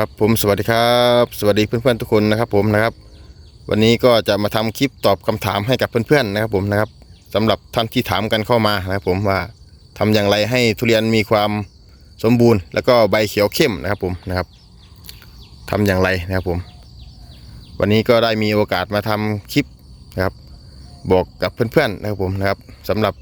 ครับผมสวัสดีครับ สวัสดีเพื่อนๆทุกคนนะครับผมนะครับ วันนี้ก็จะมาทำคลิปตอบคำถามให้กับเพื่อนๆนะครับผมนะครับสำหรับท่านที่ถามกันเข้ามานะครับผมว่าทำอย่างไรให้ทุเรียนมีความสมบูรณ์ แล้วก็ใบเขียวเข้มนะครับผมนะครับทำอย่างไรนะครับผม วันนี้ก็ได้มีโอกาสมาทำคลิปนะครับ บอกกับเพื่อนๆนะครับผมนะครับสำหรับ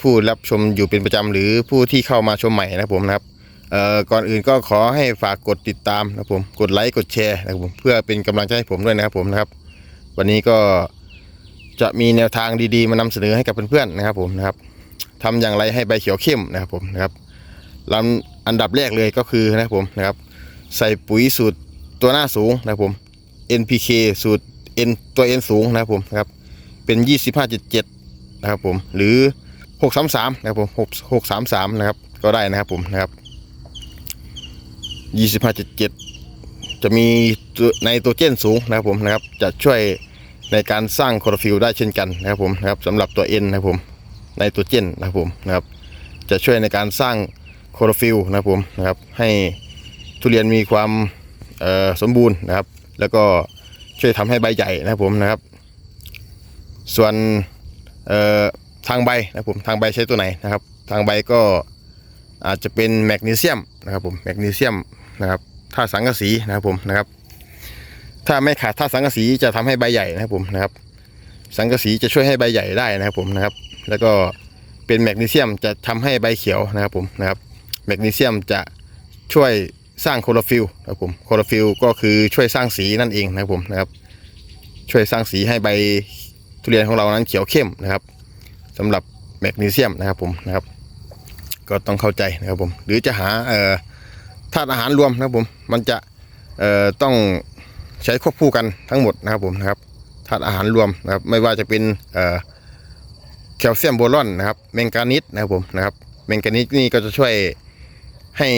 ผู้รับชมอยู่เป็นประจำหรือผู้ที่เข้ามาชมใหม่นะครับผมนะครับ เอ่อก่อนอื่นก็ขอให้ฝากกดติดตามนะครับผมกดไลค์กดแชร์นะครับผมเพื่อเป็นกำลังใจให้ผมด้วยนะครับผมนะครับ วันนี้ก็จะมีแนวทางดีๆ มานำเสนอให้กับเพื่อนๆนะครับผมนะครับทำอย่างไรให้ใบเขียวเข้มนะครับผมนะครับลำอันดับแรกเลยก็คือนะครับผมนะครับ ใส่ปุ๋ยสูตรตัวหน้าสูงนะครับผม NPK สูตร N ตัว N สูงนะครับผมนะครับเป็น 25.7 นะครับผมหรือ 633 นะครับผม6 633 นะครับก็ได้นะครับผมนะครับ 25.7จะมีในตัวเจนสูงนะครับผมนะครับ จะช่วยในการสร้างคลอโรฟิลได้เช่นกันนะครับผมนะครับสำหรับตัว N นนะครับผมในตัวเจนนะครับผมนะครับ จะช่วยในการสร้างคลอโรฟิลนะครับผมนะครับ ให้ทุเรียนมีความสมบูรณ์นะครับ แล้วก็ช่วยทำให้ใบใหญ่นะครับผมนะครับ ส่วนทางใบนะครับผมทางใบใช้ตัวไหนนะครับ ทางใบก็อาจจะเป็นแมกนีเซียมนะครับผมแมกนีเซียม นะครับธาสังกะสีนะครับผมนะครับ ถ้าไม่ขาดธาสังกะสีจะทำให้ใบใหญ่นะครับผมนะครับ สังกะสีจะช่วยให้ใบใหญ่ได้นะครับผมนะครับ แล้วก็เป็นแมกนีเซียมจะทำให้ใบเขียวนะครับผมนะครับแมกนีเซียมจะช่วยสร้างโคลอฟิลนะครับผมโคลอฟิลก็คือช่วยสร้างสีนั่นเองนะครับผมนะครับ ช่วยสร้างสีให้ใบทุเรียนของเรานั้นเขียวเข้มนะครับสำหรับแมกนีเซียมนะครับผมนะครับ ก็ต้องเข้าใจนะครับผมหรือจะหาเอ่อ ธาตุอาหารรวมนะครับผมมันจะต้องใช้ควบคู่กันทั้งหมดนะครับผมนะครับธาตุอาหารรวมนะครับไม่ว่าจะเป็นแคลเซียมโบรอนนะครับแมงกานิสนะครับผมนะครับแมงกานิสนี่ก็จะช่วยให้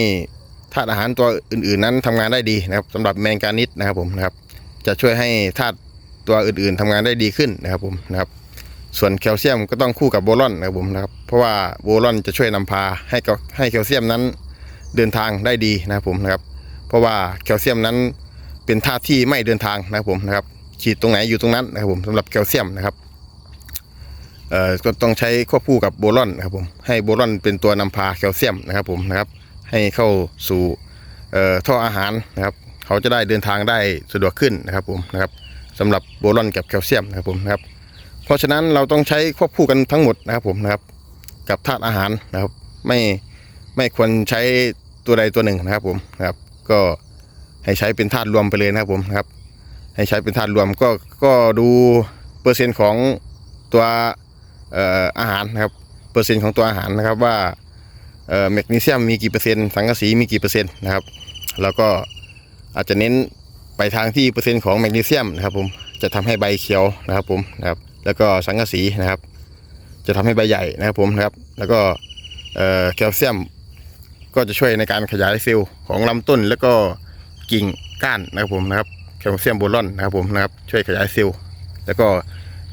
ธาตุอาหารตัวอื่นๆนั้นทำงานได้ดีนะครับสำหรับแมงกานิสนะครับผมนะครับจะช่วยให้ธาตุตัวอื่นๆทำงานได้ดีขึ้นนะครับผมนะครับส่วนแคลเซียมก็ต้องคู่กับโบรอนนะครับผมนะครับเพราะว่าโบรอนจะช่วยนำพาให้ให้แคลเซียมนั้น เดินทางได้ดีนะครับผมนะครับ เพราะว่าแคลเซียมนั้นเป็นธาตุที่ไม่เดินทางนะครับผมนะครับฉีดตรงไหนอยู่ตรงนั้นนะครับผมสำหรับแคลเซียมนะครับเอ่อก็ต้องใช้ควบคู่กับโบรอนนะครับผมให้โบรอนเป็นตัวนำพาแคลเซียมนะครับผมนะครับให้เข้าสู่เอ่อท่ออาหารนะครับ เขาจะได้เดินทางได้สะดวกขึ้นนะครับผมนะครับสำหรับโบรอนกับแคลเซียมนะครับผมนะครับเพราะฉะนั้นเราต้องใช้ควบคู่กันทั้งหมดนะครับผมนะครับ กับธาตุอาหารนะครับไม่ไม่ควรใช้ ตัวใดตัวหนึ่งนะครับผมนะครับ ก็ให้ใช้เป็นธาตุรวมไปเลยนะครับผมนะครับ ให้ใช้เป็นธาตุรวมก็ก็ดูเปอร์เซ็นต์ของตัวอาหารนะครับเปอร์เซ็นต์ของตัวอาหารนะครับว่าแมกนีเซียมมีกี่เปอร์เซ็นต์สังกะสีมีกี่เปอร์เซ็นต์นะครับแล้วก็อาจจะเน้นไปทางที่เปอร์เซ็นต์ของแมกนีเซียมนะครับผมจะทำให้ใบเขียวนะครับผมนะครับแล้วก็สังกะสีนะครับ จะทำให้ใบใหญ่นะครับผมนะครับ แล้วก็แคลเซียม ก็จะช่วยในการขยายเซลล์ของลำต้น แล้วก็กิ่งก้านนะครับผมนะครับแคลเซียมโบรอนนะครับผมนะครับช่วยขยายเซลล์แล้วก็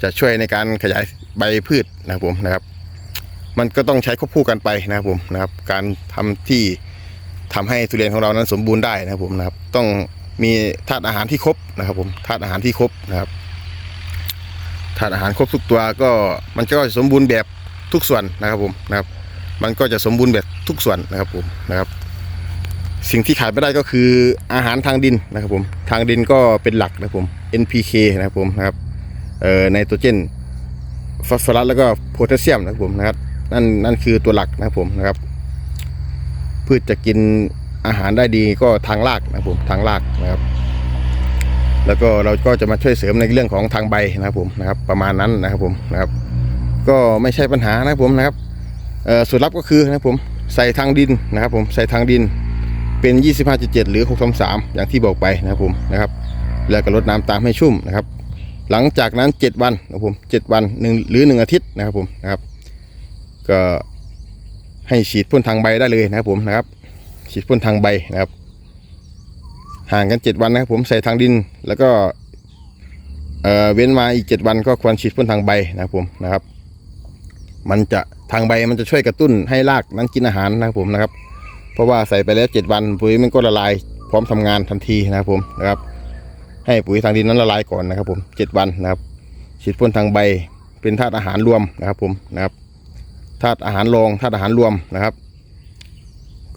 จะช่วยในการขยายใบพืชนะครับผมนะครับ มันก็ต้องใช้ควบคู่กันไปนะครับผมนะครับ การทำที่ทำให้ทุเรียนของเรานั้นสมบูรณ์ได้นะครับผมนะครับ ต้องมีธาตุอาหารที่ครบนะครับผมธาตุอาหารที่ครบนะครับธาตุอาหารครบทุกตัวก็มันก็จะสมบูรณ์แบบทุกส่วนนะครับผมนะครับ มันก็จะสมบูรณ์แบบทุกส่วนนะครับผมนะครับ สิ่งที่ขาดไม่ได้ก็คืออาหารทางดินนะครับผมทางดินก็เป็นหลักนะครับผม NPK นะครับผมนะครับเอ่อไนโตรเจนฟอสฟอรัสแล้วก็โพแทสเซียมนะครับผมนะครับนั่นนั่นคือตัวหลักนะครับผมนะครับพืชจะกินอาหารได้ดีก็ทางรากนะครับผมทางรากนะครับ แล้วก็เราก็จะมาช่วยเสริมในเรื่องของทางใบนะครับผมนะครับ ประมาณนั้นนะครับผมนะครับ ก็ไม่ใช่ปัญหานะครับผมนะครับ สูตรลับก็คือนะครับผมใส่ทางดินนะครับผมใส่ทางดินเป็น 25.7 หรือ 633 อย่างที่บอกไปนะครับผมนะครับแล้วก็รดน้ำตามให้ชุ่มนะครับ หลังจากนั้น 7 วันนะครับผม7วันหนึ่งหรือ 1 อาทิตย์นะครับผมนะครับก็ให้ฉีดพ่นทางใบได้เลยนะครับผมนะครับ ฉีดพ่นทางใบนะครับ ห่างกัน 7 วันนะครับผมใส่ทางดินแล้วก็เอ่อเว้นมาอีก 7 วันก็ควรฉีดพ่นทางใบนะครับผมนะครับ มันจะ ทางใบมันจะช่วยกระตุ้นให้รากนั้นกินอาหารนะครับผมนะครับ เพราะว่าใส่ไปแล้ว 7 วันปุ๋ยมันก็ละลายพร้อมทำงานทันทีนะครับผมนะครับ ให้ปุ๋ยทางดินนั้นละลายก่อนนะครับ ผมเจ็ดวันนะครับฉีดพ่นทางใบเป็นธาตุอาหารรวมนะครับผมนะครับธาตุอาหารรองธาตุอาหารรวมนะครับ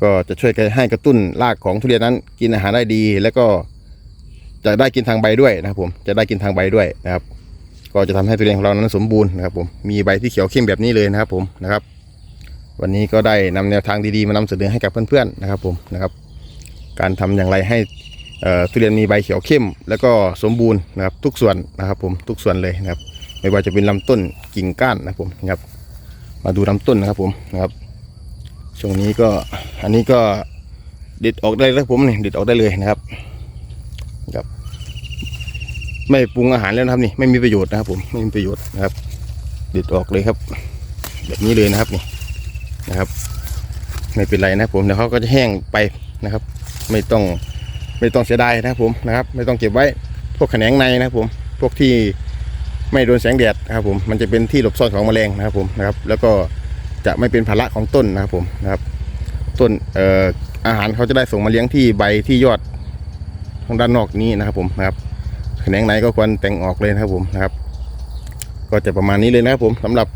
ก็จะช่วยให้กระตุ้นรากของทุเรียนนั้น กินอาหารได้ดี แล้วก็จะได้กินทางใบด้วยนะครับผมจะได้กินทางใบด้วยนะครับ ก็จะทำให้ทุเรียนของเรานั้นสมบูรณ์นะครับผมมีใบที่เขียวเข้มแบบนี้เลยนะครับผมนะครับ วันนี้ก็ได้นำแนวทางดีๆมานำเสนอให้กับเพื่อนๆนะครับผมนะครับ การทำอย่างไรให้ทุเรียนมีใบเขียวเข้ม แล้วก็สมบูรณ์นะครับทุกส่วนนะครับผมทุกส่วนเลยนะครับ ไม่ว่าจะเป็นลำต้นกิ่งก้านนะครับผมนะครับ มาดูลำต้นนะครับผมนะครับช่วงนี้ก็อันนี้ก็เด็ดออกได้แล้วผมนี่เด็ดออกได้เลยนะครับนะครับ ไม่ปรุงอาหารแล้วนะครับนี่ไม่มีประโยชน์นะครับ ผมไม่มีประโยชน์นะครับเด็ดออกเลยครับ แบบนี้เลยนะครับนี่นะครับ ไม่เป็นไรนะผมเดี๋ยวเขาก็จะแห้งไปนะครับ ไม่ต้องไม่ต้องเสียดายนะครับผมนะครับ ไม่ต้องเก็บไว้พวกแขนงในนะครับผมพวกที่ไม่โดนแสงแดดนะครับผมมันจะเป็นที่หลบซ่อนของแมลงนะครับผมนะครับ แล้วก็จะไม่เป็นภาระของต้นนะครับผมนะครับ ต้นเอ่ออาหารเขาจะได้ส่งมาเลี้ยงที่ใบที่ยอดทางด้านนอกนี้นะครับผมนะครับ แขนงไหนก็ควรแต่งออกเลยนะครับผมนะครับ ก็จะประมาณนี้เลยนะครับผมสำหรับ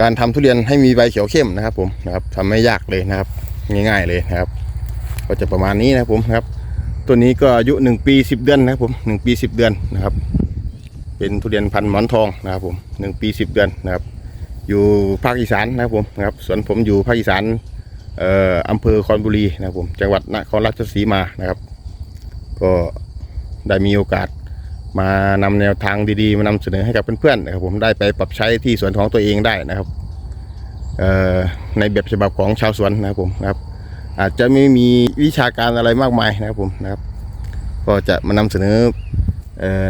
การทำทุเรียนให้มีใบเขียวเข้มนะครับ ผมนะครับทำไม่ยากเลยนะครับ ง่าย ๆเลยนะครับ ก็จะประมาณนี้นะครับผมนะครับตัวนี้ก็อายุ1ปี 10 เดือนนะครับผม1ปี 10 เดือนนะครับ เป็นทุเรียนพันธุ์หมอนทองนะครับผม1ปี 10 เดือนนะครับ อยู่ภาคอีสานนะครับผมนะครับสวนผมอยู่ภาคอีสานเอ่ออำเภอคอนบุรีนะครับผมจังหวัดนครราชสีมานะครับ ก็ได้มีโอกาส มานำแนวทางดีๆ มานำเสนอให้กับเพื่อนๆนะครับผมได้ไปปรับใช้ที่สวนของตัวเองได้นะครับในแบบฉบับของชาวสวนนะครับผมนะครับ อาจจะไม่มีวิชาการอะไรมากมายนะครับผมนะครับ ก็จะมานำเสนอ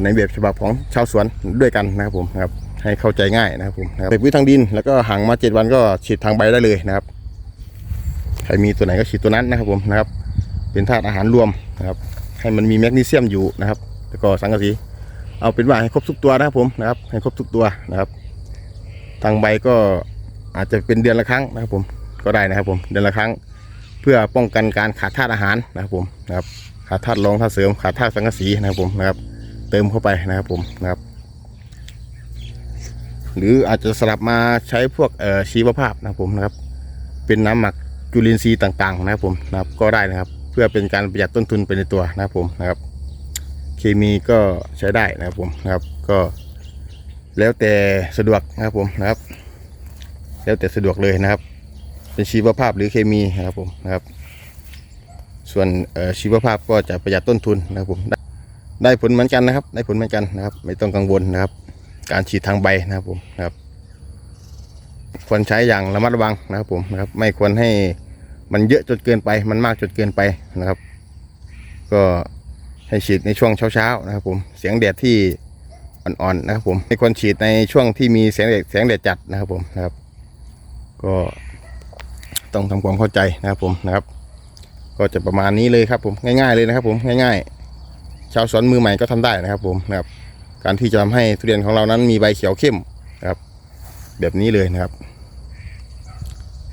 ในแบบฉบับของชาวสวนด้วยกันนะครับผมนะครับให้เข้าใจง่ายนะครับผมนะครับใส่ปุ๋ยทางดิน แล้วก็ห่างมาเจ็ดวันก็ฉีดทางใบได้เลยนะครับใครมีตัวไหนก็ฉีดตัวนั้นนะครับผมนะครับ เป็นธาตุอาหารรวมนะครับ ให้มันมีแมกนีเซียมอยู่นะครับ แล้วก็สังกะสี เอาเป็นว่าให้ครบทุกตัวนะครับผมนะครับให้ครบทุกตัวนะครับทางใบก็อาจจะเป็นเดือนละครั้งนะครับผมก็ได้นะครับผมเดือนละครั้ง เพื่อป้องกันการขาดธาตุอาหารนะครับผมนะครับขาดธาตุรองธาตุเสริมขาดธาตุสังกะสีนะครับผมนะครับ เติมเข้าไปนะครับผมนะครับ หรืออาจจะสลับมาใช้พวกเอ่อชีวภาพนะครับผมนะครับ เป็นน้ำหมักจุลินทรีย์ต่างๆ นะครับผมนะครับก็ได้นะครับ เพื่อเป็นการประหยัดต้นทุนไปในตัวนะครับผมนะครับ เคมีก็ใช้ได้นะครับผมนะครับก็แล้วแต่สะดวกนะครับผมนะครับ แล้วแต่สะดวกเลยนะครับ เป็นชีวภาพหรือเคมีนะครับผมนะครับ ส่วนเอ่อชีวภาพก็จะประหยัดต้นทุนนะครับผมได้ได้ผลเหมือนกันนะครับ ได้ผลเหมือนกันนะครับ ไม่ต้องกังวลนะครับ การฉีดทางใบนะครับผมนะครับ ควรใช้อย่างระมัดระวังนะครับผมนะครับ ไม่ควรให้มันเยอะจนเกินไป มันมากจนเกินไปนะครับ ก็ ให้ฉีดในช่วงเช้าๆนะครับผมเสียงแดดที่อ่อนๆนะครับผมไม่ควรฉีดในช่วงที่มีแสงแดดแสงแดดจัดนะครับผมนะครับ ก็ต้องทำความเข้าใจนะครับผมนะครับ ก็จะประมาณนี้เลยครับผมง่าย ๆเลยนะครับ ผมง่ายๆ ชาวสวนมือใหม่ก็ทำได้นะครับ ผมนะครับ การที่จะทำให้ทุเรียนของเรานั้นมีใบเขียวเข้มนะครับ แบบนี้เลยนะครับ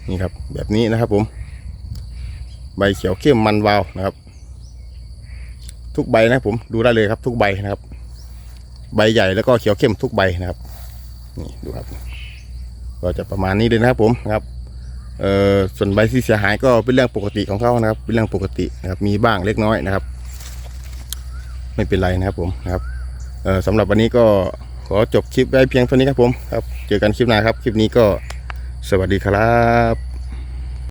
นี่ครับแบบนี้นะครับผม ใบเขียวเข้มมันวาวนะครับ ทุกใบนะผมดูได้เลยครับ ทุกใบนะครับ ใบใหญ่แล้วก็เขียวเข้มทุกใบนะครับ นี่ดูครับ ก็จะประมาณนี้เลยนะครับผมนะครับเอ่อส่วนใบที่เสียหายก็เป็นเรื่องปกติของเขานะครับ เป็นเรื่องปกตินะครับ มีบ้างเล็กน้อยนะครับ ไม่เป็นไรนะครับผมนะครับเอ่อสำหรับวันนี้ก็ขอจบคลิปไว้เพียงเท่านี้ครับผมครับ เจอกันคลิปหน้าครับ คลิปนี้ก็สวัสดีครับ